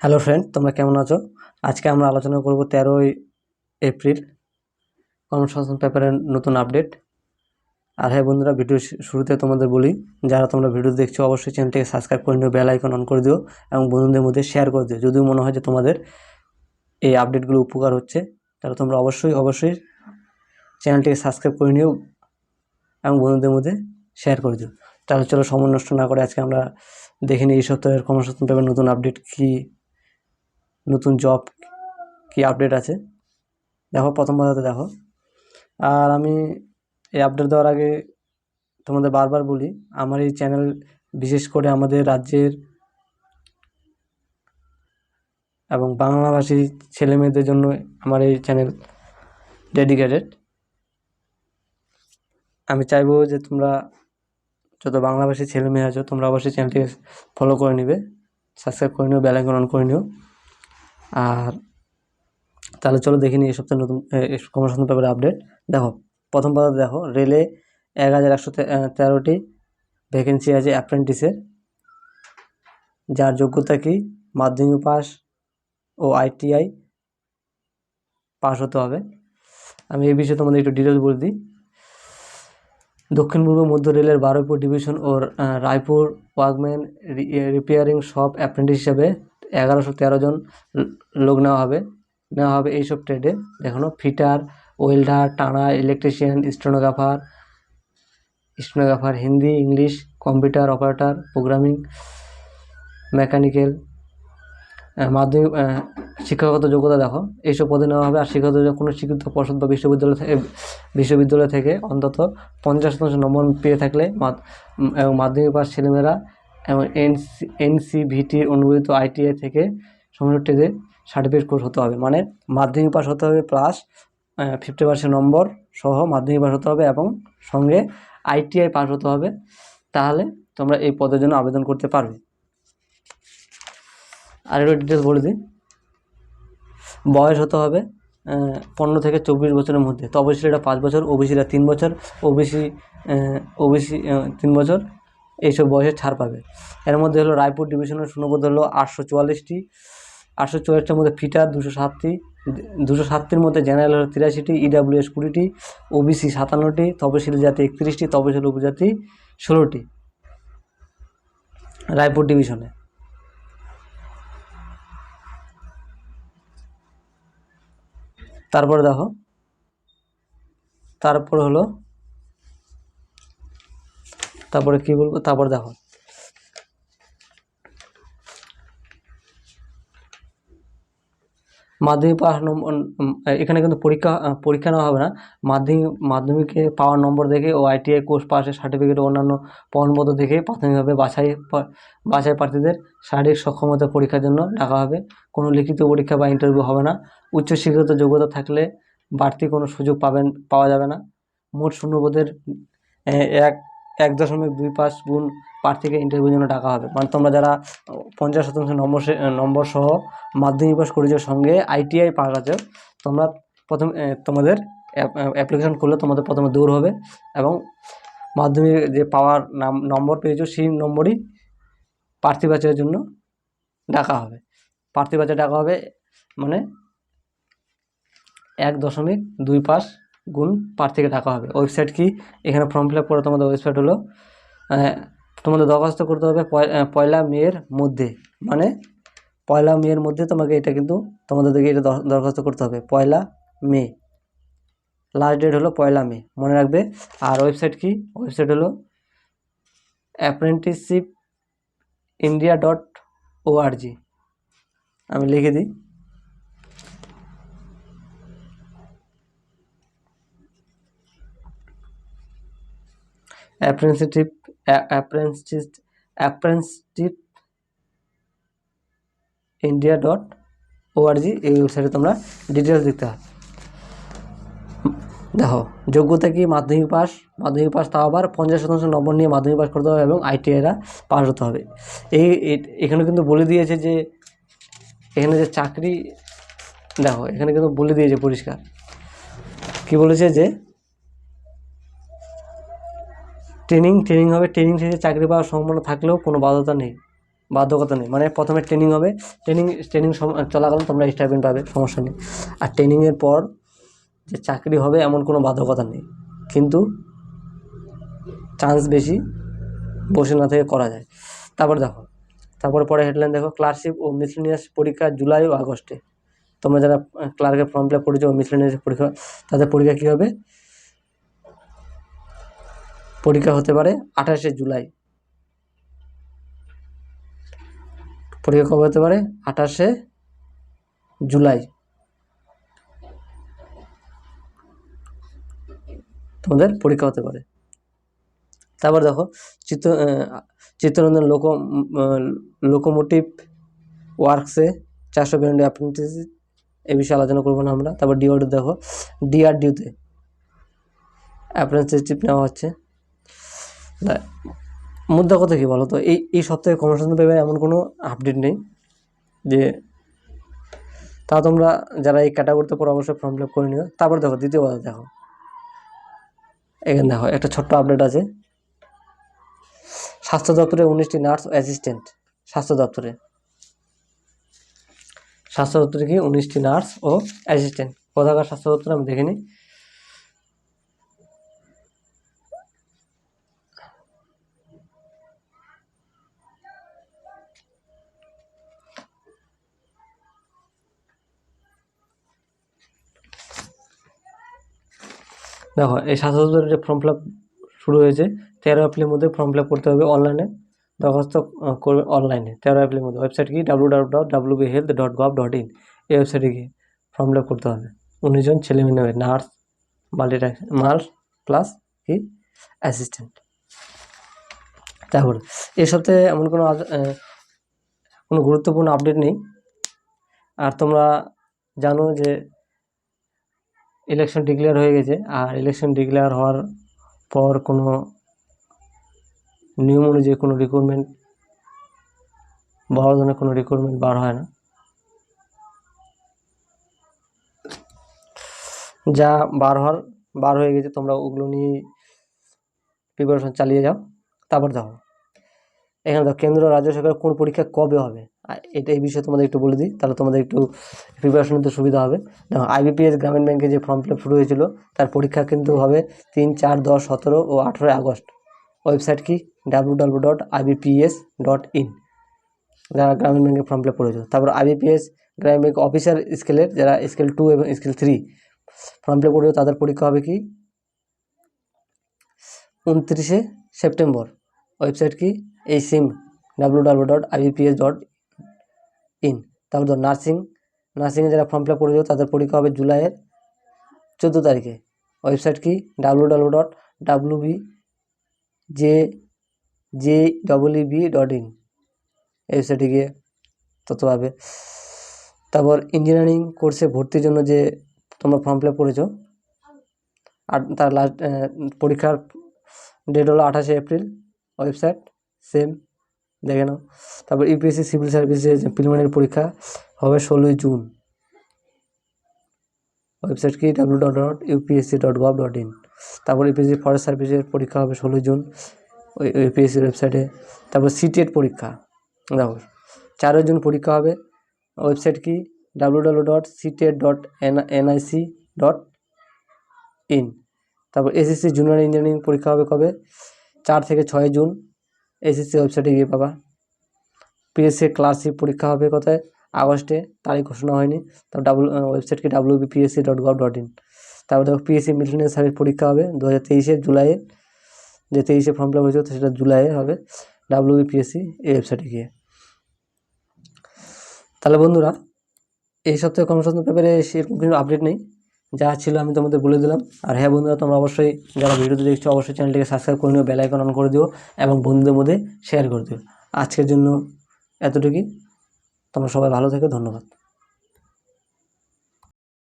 Hello friend, তোমরা কেমন আছো? আজকে আমরা আলোচনা করব তেরোই এপ্রিল কর্মসংস্থান পেপারের নতুন আপডেট। আর হ্যাঁ বন্ধুরা, ভিডিও শুরুতে তোমাদের বলি, যারা তোমরা ভিডিও দেখছ, অবশ্যই চ্যানেলটিকে সাবস্ক্রাইব করে নিও, বেল আইকন অন করে দিও এবং বন্ধুদের মধ্যে শেয়ার করে দিও। যদিও মনে হয় যে তোমাদের এই আপডেটগুলো উপকার হচ্ছে, তাহলে তোমরা অবশ্যই অবশ্যই চ্যানেলটিকে সাবস্ক্রাইব করে নিও এবং বন্ধুদের মধ্যে শেয়ার করে দিও। তাহলে চলো সময় নষ্ট না করে আজকে আমরা দেখে নিই এই সপ্তাহের কর্মসংস্থান পেপার নতুন আপডেট কী নতুন জব কি আপডেট আছে? দেখো, প্রথম কথাতে দেখো। আর আমি এই আপডেট দেওয়ার আগে তোমাদের বারবার বলি, আমার এই চ্যানেল বিশেষ করে আমাদের রাজ্যের এবং বাংলাভাষী ছেলে মেয়েদের জন্য আমার এই চ্যানেল ডেডিকেটেড আমি চাইব যে তোমরা যত বাংলাভাষী ছেলে মেয়ে আছো, তোমরা অবশ্যই চ্যানেলটিকে ফলো করে নিবে সাবস্ক্রাইব করে নিও বেল আইকন অন করে নিও। আর তাহলে চলো দেখে নিই এই সপ্তাহে নতুন কর্মসংস্থান পেপারে আপডেট দেখো, প্রথম পাতা দেখো রেলে এক হাজার একশো তেরোটি ভ্যাকেন্সি আছে অ্যাপ্রেন্টিসের যার যোগ্যতা কি? মাধ্যমিক পাস ও আইটিআই পাস হতে হবে। আমি এই বিষয়ে তোমাদের একটু ডিটেলস বলে দিই। দক্ষিণ পূর্ব, মধ্য রেলের বারুইপুর ডিভিশন ও Raipur workman repairing shop apprentice হিসাবে এগারোশো তেরো জন লোক নেওয়া হবে। নেওয়া হবে এইসব ট্রেডে দেখানো ফিটার, ওয়েল্ডার, টানা electrician stenographer stenographer Hindi, English computer operator programming mechanical মাধ্যমিক শিক্ষাগত যোগ্যতা দেখো। এইসব পদে নেওয়া হবে। আর শিক্ষাগত কোনো স্বীকৃত পর্ষদ বা বিশ্ববিদ্যালয় থেকে বিশ্ববিদ্যালয় থেকে অন্তত পঞ্চাশ শতাংশ নম্বর পেয়ে থাকলে এবং মাধ্যমিক পাস ছেলেমেয়েরা এবং এনসি এনসিভিটির অনুমোদিত আইটিআই থেকে সমস্ত সার্টিফিকেট কোর্স হতে হবে। মানে মাধ্যমিক পাস হতে হবে প্লাস ফিফটি পার্সেন্ট নম্বর সহ মাধ্যমিক পাস হতে হবে এবং সঙ্গে আইটিআই পাস হতে হবে। তাহলে তোমরা এই পদের জন্য আবেদন করতে পারবে। আর একটু ডিটেলস বলে দিই। বয়স হতে হবে পনেরো থেকে চব্বিশ বছরের মধ্যে। তপশিলীরা পাঁচ বছর ওবিসিরা তিন বছর, ওবিসি ওবিসি তিন বছর। এইসব বয়সে ছাড় পাবে। এর মধ্যে হলো রায়পুর ডিভিশনের শূন্যপদ হলো আটশো চুয়াল্লিশটি। আটশো চুয়াল্লিশটার মধ্যে ফিটার দুশো সাতটি। দুশো সাতটির মধ্যে জেনারেল হলো তিরাশিটি ইডাব্লিউএস কুড়িটি ওবিসি সাতান্নটি, তপশিলি জাতি একত্রিশটি, তপশিলি উপজাতি ষোলোটি রায়পুর ডিভিশনে তারপরে দেখো, তারপর হলো তারপরে কি বলব? তারপর দেখো। মাধ্যমিক পাস নম্বর এখানে কিন্তু পরীক্ষা পরীক্ষা নেওয়া হবে না। মাধ্যমিক, মাধ্যমিকে পাওয়ার নম্বর দেখে ও আইটিআই কোর্স পাসের সার্টিফিকেট অন্যান্য প্রমাণপত্র দেখে প্রাথমিকভাবে বাছাই বাছাই প্রার্থীদের শারীরিক সক্ষমতা পরীক্ষার জন্য ডাকা হবে। কোনো লিখিত পরীক্ষা বা ইন্টারভিউ হবে না। উচ্চশিক্ষিত যোগ্যতা থাকলে বাড়তি কোনো সুযোগ পাবেন, পাওয়া যাবে না। মোট শূন্যপদের এক এক দশমিক দুই পাঁচ গুণ প্রার্থীকে ইন্টারভিউর জন্য ডাকা হবে। মানে তোমরা যারা পঞ্চাশ শতাংশ নম্বর নম্বর সহ মাধ্যমিক পাস করেছ সঙ্গে আইটিআই পাস আছে, তোমরা প্রথম তোমাদের অ্যাপ্লিকেশন করলে তোমাদের প্রথমে দূর হবে এবং মাধ্যমিক যে পাওয়ার নাম, নম্বর পেয়েছ সেই নম্বরই প্রার্থী বাছাইয়ের জন্য ডাকা হবে। প্রার্থী বাছাই ডাকা হবে মানে এক দশমিক দুই পাঁচ গুণ প্রার্থীকে ডাকা হবে। ওয়েবসাইট কি? এখানে ফর্ম ফিল আপ করে তোমাদের ওয়েবসাইট হলো তোমাদের দরখাস্ত করতে হবে পয়- পয়লা মেয়ের মধ্যে। মানে পয়লা মেয়ের মধ্যে তোমাকে এটা কিন্তু তোমাদের দিকে এটা দর- দরখাস্ত করতে হবে, পয়লা মে। লাস্ট ডেট হলো পয়লা মে, মনে রাখবে। আর ওয়েবসাইট কি? ওয়েবসাইট হলো অ্যাপ্রেন্টিসশিপ ইন্ডিয়া ডট ওআরজি আমি লিখে দিই। Apprenticeship apprentice apprenticeship India dot org এই ওয়েবসাইটে তোমরা ডিটেলস দেখতে হবে দেখো, যোগ্যতা কি? মাধ্যমিক পাস মাধ্যমিক পাস তাও আবার পঞ্চাশ শতাংশ নম্বর নিয়ে মাধ্যমিক পাস করতে হবে এবং আইটিআইরা পাস হতে হবে। এই এখানে কিন্তু বলে দিয়েছে যে, এখানে যে চাকরি, দেখো, এখানে কিন্তু বলে দিয়েছে পরিষ্কার। কি বলেছে যে ট্রেনিং ট্রেনিং হবে ট্রেনিং শেষে চাকরি পাওয়ার সম্ভাবনা থাকলেও কোনো বাধ্যতা নেই, বাধ্যকতা নেই। মানে প্রথমে ট্রেনিং হবে ট্রেনিং ট্রেনিং চলাকালীন তোমরা স্টাইপেন্ড পাবে, সমস্যা নেই। আর ট্রেনিংয়ের পর যে চাকরি হবে এমন কোনো বাধ্যকতা নেই। কিন্তু চান্স বেশি বসে না থেকে করা যায়। তারপর দেখো, তারপরে পরে হেডলাইন দেখো ক্লার্কশিপ ও মিসলিনিয়াস পরীক্ষা জুলাই ও আগস্টে। তোমরা যারা ক্লার্কের ফর্ম ফিল আপ করেছ মিসলিনিয়াস পরীক্ষা, তাদের পরীক্ষা কী হবে? পরীক্ষা হতে পারে আঠাশে জুলাই। পরীক্ষা কবে হতে পারে? আঠাশে জুলাই। তোমাদের পরীক্ষা হতে পারে। তারপর দেখো, চিত্র চিত্তরঞ্জন লোক লোকোমোটিভ ওয়ার্কসে চারশো বিরানব্বই অ্যাপ্রেন্টিস এ বিষয়ে আলোচনা করব না আমরা। তারপর ডিওর দেখো ডিআরডিউতে অ্যাপ্রেন্টিসশিপ নেওয়া হচ্ছে। মুদ্রা কথা কী বলো তো? এই এই সপ্তাহে কর্মসংস্থান পেপারে এমন কোনো আপডেট নেই যে তা তোমরা যারা এই ক্যাটাগরিতে পড়ো অবশ্যই ফর্ম ফিল আপ করে নিও। তারপর দেখো, দ্বিতীয় কথা দেখো। এখানে দেখো, একটা ছোট্ট আপডেট আছে। স্বাস্থ্য দপ্তরে উনিশটি নার্স অ্যাসিস্ট্যান্ট স্বাস্থ্য দপ্তরে। স্বাস্থ্য দপ্তরে কি? উনিশটি নার্স ও অ্যাসিস্ট্যান্ট কোথাকার স্বাস্থ্য দপ্তরে আমি দেখে দেখো, এই স্বাস্থ্য দপ্তরের যে ফর্ম ফিল শুরু হয়েছে, তেরো এপ্রিলের মধ্যে ফর্ম ফিল করতে হবে অনলাইনে দরখাস্ত করবে অনলাইনে তেরো এপ্রিলের মধ্যে। ওয়েবসাইট কি? W W dot W B health dot gov dot in এই ওয়েবসাইটে গিয়ে ফর্ম ফিল করতে হবে। উনিশ জন ছেলে মেয়ে নেবে নার্স মাল্টি নার্স প্লাস কি? অ্যাসিস্ট্যান্ট তারপর এই সপ্তাহে এমন কোনো কোনো গুরুত্বপূর্ণ আপডেট নেই। আর তোমরা জানো যে ইলেকশন ডিক্লেয়ার হয়ে গেছে, আর ইলেকশন ডিক্লেয়ার হওয়ার পর কোনো নিয়ম অনুযায়ী কোনো রিক্রুটমেন্ট বড় ধরনের কোনো রিক্রুটমেন্ট বার হয় না। যা বার হওয়ার, বার হয়ে গেছে, তোমরা ওগুলো নিয়ে প্রিপারেশন চালিয়ে যাও, তারপর দেখো এখানে দেখো, কেন্দ্র রাজ্য সরকার কোন পরীক্ষা কবে হবে? এটা এই বিষয়ে তোমাদের একটু বলে দিই, তাহলে তোমাদের একটু প্রিপারেশন নিতে সুবিধা হবে। দেখো আইবিপিএস গ্রামীণ ব্যাংকে যে ফর্ম ফিল শুরু হয়েছিল, তার পরীক্ষা কিন্তু হবে তিন চার দশ সতেরো ও আঠেরোই আগস্ট। ওয়েবসাইট কি? W W dot IBPS dot in যারা গ্রামীণ ব্যাংকে ফর্ম ফিল আপ করেছ। তারপর আইবিপিএস গ্রামীণ ব্যাংক অফিসার স্কেলের যারা স্কেল টু এবং scale three form fill up করেছ, তাদের পরীক্ষা হবে কি? উনত্রিশে সেপ্টেম্বর। ওয়েবসাইট কি? এই সিম W W dot IBPS dot in. তারপর ধর নার্সিং নার্সিংয়ে যারা ফর্ম ফিল আপ করেছ তাদের পরীক্ষা হবে জুলাইয়ের চোদ্দ তারিখে। ওয়েবসাইট কি? W W dot W B J J double E B dot in. ওয়েবসাইটে গিয়ে তথ্য পাবে। তারপর ইঞ্জিনিয়ারিং কোর্সে ভর্তির জন্য যে তোমরা ফর্ম ফিল আপ করেছ, আর তার লাস্ট পরীক্ষার ডেট হলো আঠাশে এপ্রিল, ওয়েবসাইট। সেম দেখে নাও। তারপর ইউপিএসসি সিভিল সার্ভিসের প্রিলিমিনারি পরীক্ষা হবে ষোলোই জুন। ওয়েবসাইট কি? W dot dot UPSC dot gov dot in তারপর ইউপিএসসি ফরেস্ট সার্ভিসের পরীক্ষা হবে ষোলোই জুন, ওই ইউপিএসসির ওয়েবসাইটে তারপর সিটেট পরীক্ষা, দেখো, চারই জুন পরীক্ষা হবে। ওয়েবসাইট কি? W W dot CTET dot N NIC dot in তারপর এসএসসি জুনিয়র ইঞ্জিনিয়ারিং পরীক্ষা হবে কবে? চার থেকে ছয় জুন। এসএসসি ওয়েবসাইটে গিয়ে পাবা। পিএসসি ক্লাসিক পরীক্ষা হবে কোথায়? আগস্টে। তারিখ ঘোষণা হয়নি। তারপর ডাব্লু ওয়েবসাইট কি W BPSC dot gov dot in তারপর দেখো পিএসসি মিলিটারি সার্ভিস পরীক্ষা হবে দু হাজার তেইশে জুলাইয়ে। যে তেইশে ফর্ম ফিল আপ হয়েছে সেটা জুলাইয়ে হবে ডাব্লু বিপিএসসি এই ওয়েবসাইটে গিয়ে। তাহলে বন্ধুরা, এই সপ্তাহে কর্মসংস্থান পেপারে সেরকম কিছু আপডেট নেই। যা ছিল আমি তোমাদের বলে দিলাম। আর হ্যাঁ বন্ধুরা, তোমরা অবশ্যই যারা ভিডিওতে দেখছ, অবশ্যই চ্যানেলটিকে সাবস্ক্রাইব করে নিও বেল আইকন অন করে দিও, এবং বন্ধুদের মধ্যে শেয়ার করে দিও। আজকের জন্য এতটুকুই। তোমরা সবাই ভালো থেকো, ধন্যবাদ।